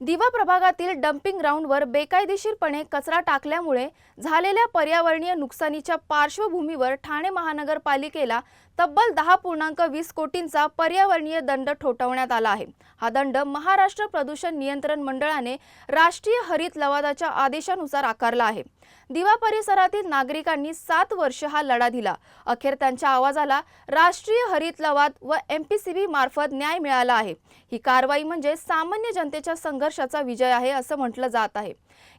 दिवा प्रभागातील डम्पिंग ग्राउंडवर बेकायदेशीरपणे कचरा टाकल्यामुळे झालेल्या पर्यावरणीय नुकसानीच्या पार्श्वभूमीवर ठाणे महानगरपालिकेला तब्बल दहा पूर्णांक वीस कोटींचा पर्यावरणीय दंड ठोठावण्यात आला आहे. हा दंड महाराष्ट्र प्रदूषण नियंत्रण मंडळाने राष्ट्रीय हरित लवादाच्या आदेशानुसार आकारला आहे. दिवा परिसरातील नागरिकांनी सात वर्ष हा लढा दिला. अखेर त्यांच्या आवाजाला राष्ट्रीय हरित लवाद व एम पी सी बी मार्फत न्याय मिळाला आहे. ही कारवाई म्हणजे सामान्य जनतेच्या संघर्षाचा विजय आहे असं म्हटलं जात आहे.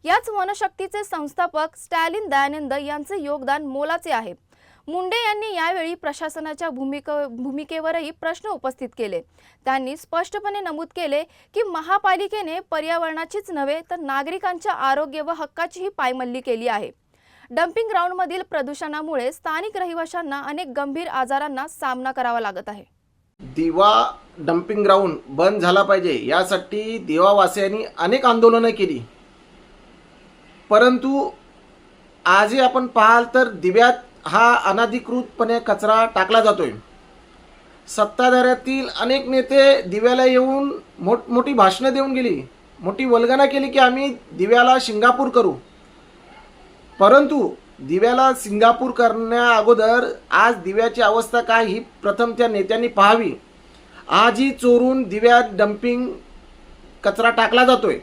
याच वनशक्तीचे संस्थापक स्टॅलिन दयानंद यांचे योगदान मोलाचे आहे. मुंडे यांनी यावेळी प्रशासनाच्या भूमिक भूमिकेवरही प्रश्न उपस्थित केले. त्यांनी स्पष्टपणे नमूद केले की महापालिकेने पर्यावरणाचीच नव्हे तर नागरिकांच्या आरोग्य व हक्काचीही पायमल्ली केली आहे. डम्पिंग ग्राउंडमधील प्रदूषणामुळे स्थानिक रहिवाशांना अनेक गंभीर आजारांना सामना करावा लागत आहे. दिवा डम्पिंग ग्राउंड बंद झाला पाहिजे यासाठी दिवावासियांनी अनेक आंदोलनं केली. परंतु आजही आपण पाहाल तर दिव्यात हा अनाधिकृतपणे कचरा टाकला जातोय. सत्ताधाऱ्यातील अनेक नेते दिव्याला येऊन मोठ मोठी भाषणं देऊन गेली. मोठी वल्गना केली की आम्ही दिव्याला सिंगापूर करू. परंतु दिव्याला सिंगापूर करण्या अगोदर आज दिव्याची अवस्था काय ही प्रथम त्या नेत्यांनी पाहावी. आजही चोरून दिव्यात डम्पिंग कचरा टाकला जातोय.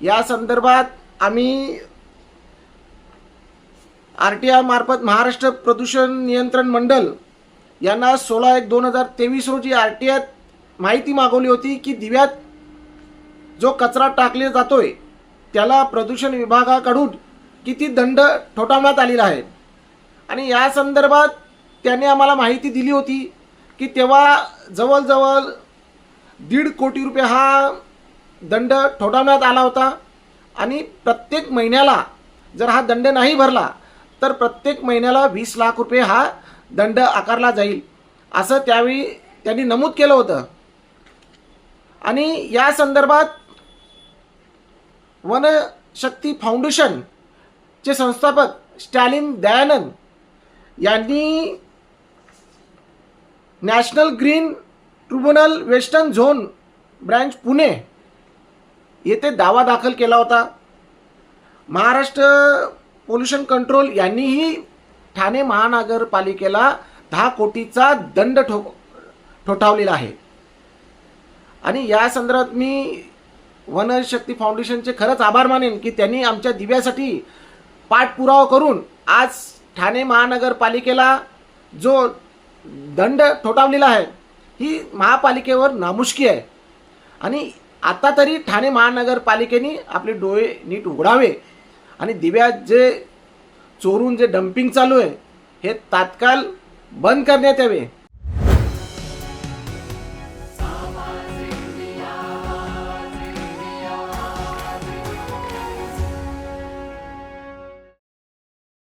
या संदर्भात आम्ही आर टी आय मार्फत महाराष्ट्र प्रदूषण नियंत्रण मंडळ यांना सोळा एक दोन हजार तेवीस रोजी आर टी आयत माहिती मागवली होती की दिव्यात जो कचरा टाकले जातोय त्याला प्रदूषण विभागाकडून किती दंड ठोठावण्यात आलेला आहे. आणि या संदर्भात त्याने आम्हाला माहिती दिली होती की तेव्हा जवळजवळ दीड कोटी रुपये हा दंड ठोठावण्यात आला होता. आणि प्रत्येक महिन्याला जर हा दंड नाही भरला तर प्रत्येक महिन्याला वीस लाख रुपये हा दंड आकारला जाईल. असं त्यावेळी त्यांनी नमूद केलं होतं. आणि या संदर्भात वनशक्ती फाउंडेशनचे संस्थापक स्टॅलिन दयानंद यांनी national green tribunal western zone branch Pune येथे दावा दाखल केला होता. महाराष्ट्र पोल्युशन कंट्रोल यांनीही ठाणे महानगरपालिकेला दहा कोटीचा दंड ठो ठोठावलेला आहे. आणि या संदर्भात मी वनशक्ती फाउंडेशनचे खरंच आभार मानेन की त्यांनी आमच्या दिव्यासाठी पाठपुरावा करून आज ठाणे महानगरपालिकेला जो दंड ठोठावलेला आहे ही महापालिकेवर नामुष्की आहे. आणि आता तरी ठाणे महानगरपालिकेने आपले डोळे नीट उघडावे आणि दिव्यात जे चोरून जे डम्पिंग चालू आहे हे तात्काळ बंद करण्यात यावे.